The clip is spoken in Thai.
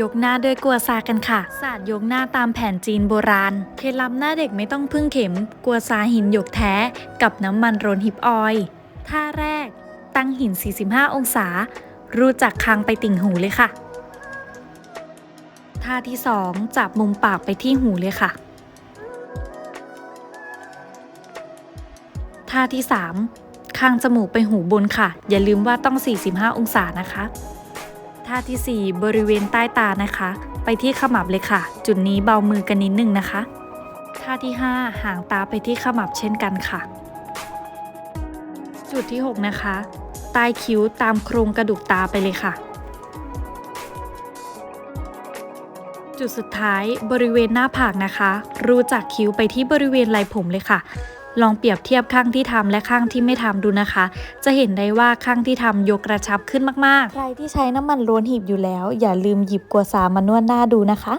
ยกหน้าด้วยกัวซากันค่ะ ศาสตร์ยกหน้าตามแผนจีนโบราณ เคล็ดลับหน้าเด็กไม่ต้องพึ่งเข็ม กัวซาหินหยกแท้ กับน้ำมันโรนฮิปออยล์ท่าแรก ตั้งหิน 45 องศา รูจากคางไปติ่งหูเลยค่ะ ท่าที่ 2 จับมุมปากไปที่หูเลยค่ะ ท่าที่ 3 คางจมูกไปหูบนค่ะ อย่าลืมว่าต้อง 45 องศานะคะ ท่าทีสี่ 4 บริเวณใต้ตานะคะ ไปที่ขมับเลยค่ะ จุดนี้เบามือกันนิดนึงนะคะ ท่าที่ 5 หางตาไปที่ขมับเช่นกันค่ะ จุดที่ 6 นะคะ ใต้คิ้วตามโครงกระดูกตาไปเลยค่ะ จุดสุดท้ายบริเวณหน้าผากนะคะ รูจากคิ้วไปที่บริเวณไหล่ผมเลยค่ะ ลองเปรียบเทียบข้างที่ทำและข้างที่ไม่ทำดูนะคะ จะเห็นได้ว่าข้างที่ทำยกกระชับขึ้นมากๆ ใครที่ใช้น้ำมันล้วนหีบอยู่แล้ว อย่าลืมหยิบกัวซามานวดหน้าดูนะคะ